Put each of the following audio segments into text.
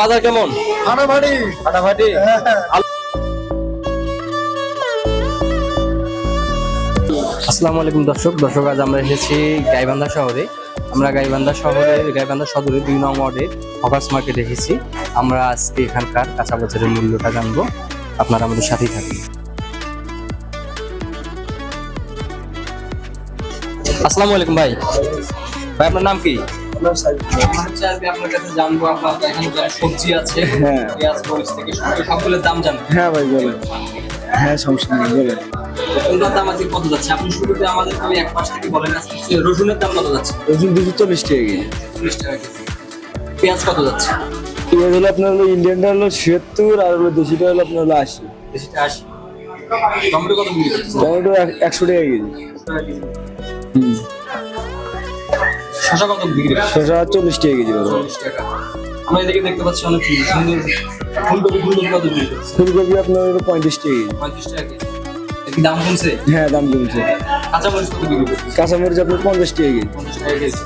বাজার কেমন? ফাটাফাটি ফাটাফাটি আসসালামু আলাইকুম দর্শক দর্শক আজ আমরা এসেছি গাইবান্ধা শহরে। আমরা গাইবান্ধা শহরের গাইবান্ধা সদরের দুই নং ওয়ার্ডের হকার্স মার্কেটে এসেছি। আমরা আজকে এখানকার কাঁচা বাজারের মূল্যটা জানব। আপনারা আমাদের সাথেই থাকুন। আসসালামু আলাইকুম ভাই। ভাই আপনার নাম কি? হচ্ছে আজকে আপনার কাছে জানব আপনার এখানে যারা সবজি আছে হ্যাঁ। পেঁয়াজ মরিচ থেকে শুরু সবগুলোর দাম জানব। হ্যাঁ ভাই বলেন। হ্যাঁ সমস্যা নেই বলেন। কোনটার দাম আজকে কত যাচ্ছে? আপনি শুরুতে আমাদের আমি এক পাশ থেকে বলেন আজকে রসুনের দাম কত যাচ্ছে? রসুন দুশো চল্লিশ টাকা কেজি। চল্লিশ টাকা কেজি। পেঁয়াজ কত যাচ্ছে? পেঁয়াজ হলো আপনার হলো ইন্ডিয়ানটা হলো সত্তর আর হলো দেশিটা হলো আপনার হলো আশি। বেশিটা আশি। টমেটো কত টমেটো এক- একশো টাকা কেজি। শশা কত বিক্রি শসা চল্লিশ টাকা কেজি পাবো চল্লিশ টাকা। আমরা এদিকে দেখতে পাচ্ছি অনেক সুন্দর ফুলকপি ফুলকপি কত বিক্রি ফুলকপি আপনার হলো পঁয়ত্রিশ টাকা কেজি। পঁয়ত্রিশ টাকা কেজি। দাম কমছে? হ্যাঁ দাম কমছে। কাঁচামরিচ কত বিক্রি কাঁচামরিচ আপনার পঞ্চাশ টাকা কেজি। পঞ্চাশ টাকা কেজি।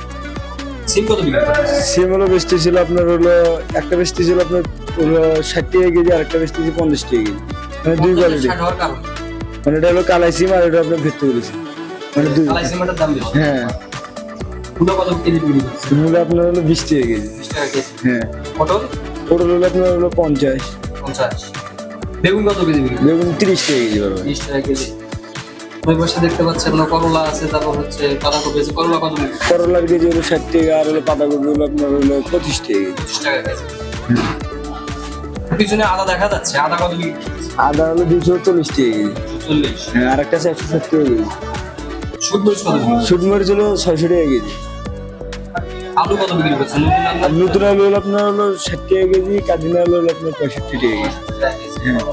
সিম কত বিক্রি সিম হলো বেচতে ছিল আপনার হলো একটা বেচতে ছিল আপনার হলো ষাট টাকা কেজি আর একটা বেচতে ছিল পঞ্চাশ টাকা কেজি। মানে দুই কোয়ালিটি মানে এটা হলো কালাই সিম আর এটা আপনার ভেতরে করেছি মানে দুই কালাই সিমেন্টের দাম বেশি। হ্যাঁ। ফুলো কত কেজি বিক্রি করছে মূল্য আপনার হলো বিশ টাকা কেজি। বিশ টাকা কেজি। হ্যাঁ। পটল? পটল হলো আপনার হলো পঞ্চাশ। পঞ্চাশ। বেগুন কত কেজি বিক্রি বেগুন তিরিশ টাকা কেজি পারবে টাকা কেজি। ওই পাশে দেখতে পাচ্ছি আপনার করলা আছে তারপর হচ্ছে বাঁধাকপি আছে। করলা কত করলার কেজি হলো ষাট টাকা আর হলো পাতাকপি হলো আপনার হলো পঁচিশ টাকা কেজি। পঁচিশ টাকা কেজি। পিছনে আদা দেখা যাচ্ছে। আদা কত আদা হলো দুশো চল্লিশ টাকা কেজি। চল্লিশ। হ্যাঁ আর একটা আছে একশো ষাট টাকা কেজি। শুট মরিচ হলো ছয়শো টাকা কেজি। আলু কত বিক্রি করছে নতুন আলু? হলো আপনার হলো ষাট টাকা কেজি কাদিনা আলু হলো আপনার পঁয়ষট্টি টাকা কেজি। হ্যাঁ।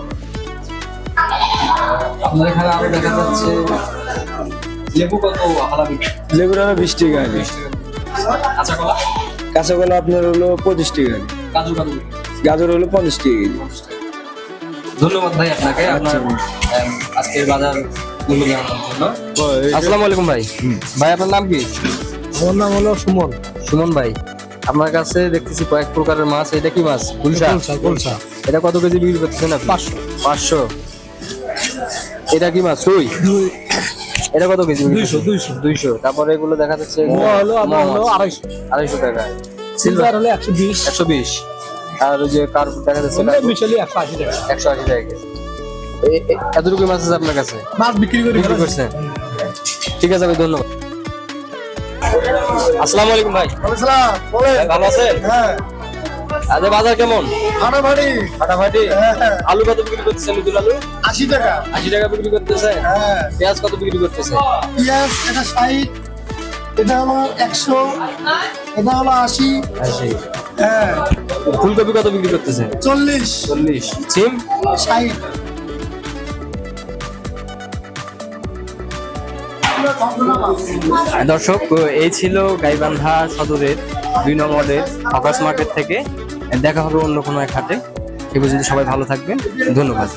আপনার এখানে আরও দেখা যাচ্ছে। লেবু কত আলা বিক্রি? লেবুর হলো বিশ টাকা আলু কাঁচা কলা? কাঁচা কলা আপনার হলো পঁচিশ টাকা গাজর হলো পঞ্চাশ টাকা কেজি। ধন্যবাদ ভাই আপনাকে। আপনার আচ্ছা। আজকের বাজার আসসালামু আলাইকুম ভাই। ভাই আপনার নাম কি? আমার নাম হলো সুমন। সুমন ভাই আপনার কাছে দেখতেছি কয়েক প্রকারের মাছ। এটা কি মাছ? গুলশা? গুলশা এটা কত কেজি বিক্রি করতেছেন আপনি? পাঁচশো। পাঁচশো। এটা কি মাছ? রুই? এটা কত কেজি দুইশো? দুইশো। দুইশো। তারপরে এগুলো দেখা যাচ্ছে হলো মোয়া হলো। আড়াইশো। আড়াইশো টাকা। সিলভার হলো একশো বিশ। একশো বিশ। আর ওই যে কার দেখা যাচ্ছে একশো আশি টাকা। একশো আশি টাকা এতটুকু মাছ আছে আপনার কাছে? মাছ বিক্রি করি বিক্রি করছেন ঠিক আছে ভাই ধন্যবাদ। আসসালামু আলাইকুম ভাই, ভালো আছেন? হ্যাঁ। আজ বাজার কেমন? ফাটাফাটি ফাটাফাটি হ্যাঁ। আলু কত বিক্রি করতেছেন নতুন আলু? আশি টাকা। আশি টাকা বিক্রি করতেছে হ্যাঁ। পেঁয়াজ কত বিক্রি করতেছে পেঁয়াজ এটা ষাট এটা হলো একশো এটা হলো আশি। আশি। হ্যাঁ। ফুলকপি কত বিক্রি করতেছে চল্লিশ। চল্লিশ। সিম? ষাট। দর্শক এই ছিল গাইবান্ধা সদরের দুই নম্বরের ওয়ার্ডের মার্কেট থেকে। দেখা হবে অন্য কোনো এক হাটে সে পর্যন্ত সবাই ভালো থাকবেন। ধন্যবাদ।